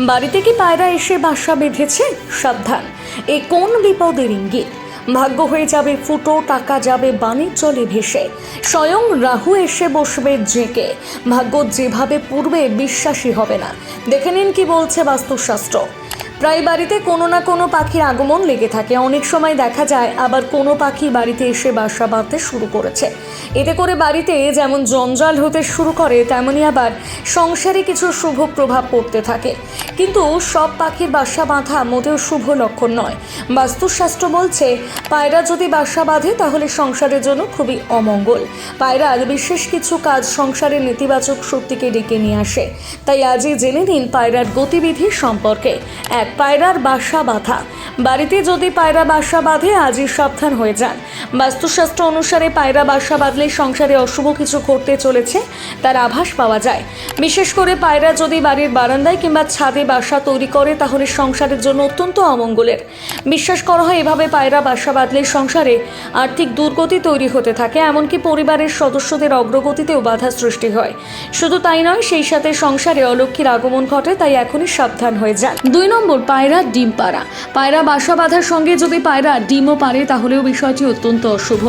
বাড়িতে কি পায়রা এসে বাসা বেঁধেছে? সাবধান। এ কোন বিপদের ইঙ্গিত? ভাগ্য হয়ে যাবে ফুটো, টাকা যাবে বাণিজ্য জলে ভেসে। স্বয়ং রাহু এসে বসবে জেঁকে। ভাগ্য যেভাবে পূর্বে বিশ্বাসী হবে না। দেখে নিন কি বলছে বাস্তুশাস্ত্র। প্রায় বাড়িতে কোনো না কোনো পাখির আগমন লেগে থাকে। অনেক সময় দেখা যায় আবার কোনো পাখি বাড়িতে এসে বাসা বাঁধতে শুরু করেছে। এতে করে বাড়িতে যেমন জঞ্জাল হতে শুরু করে তেমনই আবার সংসারে কিছু শুভ প্রভাব পড়তে থাকে। কিন্তু সব পাখির বাসা বাঁধা মোটেও শুভ লক্ষণ নয়। বাস্তুশাস্ত্র বলছে, পায়রা যদি বাসা বাঁধে তাহলে সংসারের জন্য খুবই অমঙ্গল। পায়রার বিশেষ কিছু কাজ সংসারের নেতিবাচক শক্তিকে ডেকে নিয়ে আসে। তাই আজই জেনে নিন পায়রার গতিবিধি সম্পর্কে। এক পায়রার বাসা বাঁধা। বাড়িতে যদি পায়রা বাসা বাঁধে, আজই সাবধান হয়ে যান। বাস্তুশাস্ত্র অনুসারে পায়রা বাসা বাঁধলে সংসারে অশুভ কিছু ঘটতে চলেছে, তার আভাস পাওয়া যায়। বিশেষ করে পায়রা যদি বাড়ির বারান্দায় কিংবা ছাদে বাসা তৈরি করে, তাহলে সংসারের জন্য অত্যন্ত অমঙ্গলের। বিশ্বাস করা হয় এভাবে পায়রা বাসা বাঁধলে সংসারে আর্থিক দুর্গতি তৈরি হতে থাকে, এমনকি পরিবারের সদস্যদের অগ্রগতিতেও বাধা সৃষ্টি হয়। শুধু তাই নয়, সেই সাথে সংসারে অলক্ষীর আগমন ঘটে, তাই এখনই সাবধান হয়ে যান। দুই নম্বর পায়রা, ডিম পাড়া। পায়রা বাসা বাঁধার সঙ্গে যদি পায়রা ডিমও পারে তাহলেও বিষয়টি অত্যন্ত অশুভ।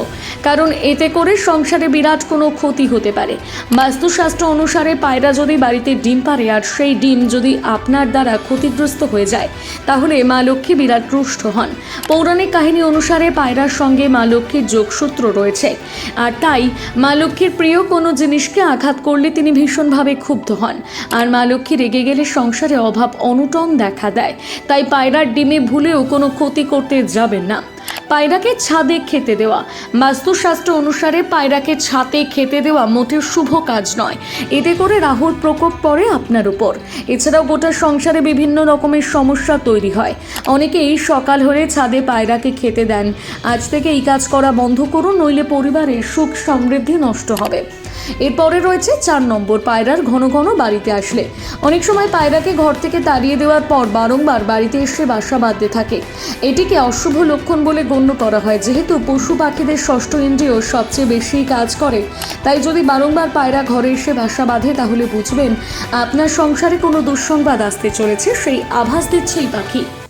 কারণ এতে করে সংসারে বিরাট কোনো ক্ষতি হতে পারে। বাস্তুশাস্ত্র অনুসারে পায়রা যদি বাড়িতে ডিম পারে আর সেই ডিম যদি আপনার দ্বারা ক্ষতিগ্রস্ত হয়ে যায়, তাহলে মা লক্ষ্মী বিরাট রুষ্ট হন। পৌরাণিক কাহিনী অনুসারে পায়রার সঙ্গে মা লক্ষ্মীর যোগসূত্র রয়েছে। আর তাই মা লক্ষ্মীর প্রিয় কোনো জিনিসকে আঘাত করলে তিনি ভীষণভাবে ক্ষুব্ধ হন। আর মা লক্ষ্মী রেগে গেলে সংসারে অভাব, অনটন দেখা দেয়। তাই পায়রার ডিমে ভুলেও কোনো ক্ষতি করতে যাবেন না। পায়রাকে ছাদে খেতে দেওয়া। বাস্তুশাস্ত্র অনুসারে পায়রাকে ছাদে খেতে দেওয়া মোটেও শুভ কাজ নয়। এতে করে রাহুর প্রকোপ পড়ে আপনার উপর। এছাড়াও গোটা সংসারে বিভিন্ন রকমের সমস্যা তৈরি হয়। অনেকেই সকাল হলে ছাদে পায়রাকে খেতে দেন। আজ থেকে এই কাজ করা বন্ধ করুন, নইলে পরিবারের সুখ সমৃদ্ধি নষ্ট হবে। এরপরে রয়েছে চার নম্বর পায়রার ঘন ঘন বাড়িতে আসলে। অনেক সময় পায়রাকে ঘর থেকে তাড়িয়ে দেওয়ার পর বারংবার বাড়িতে এসে বাসা বাঁধতে থাকে। এটিকে অশুভ লক্ষণ বলে গণ্য করা হয়। যেহেতু পশু পাখিদের ষষ্ঠ ইন্দ্রিয় সবচেয়ে বেশি কাজ করে, তাই যদি বারংবার পায়রা ঘরে এসে বাসা বাঁধে, তাহলে বুঝবেন আপনার সংসারে কোনো দুঃসংবাদ আসতে চলেছে। সেই আভাস দিচ্ছে এই পাখি।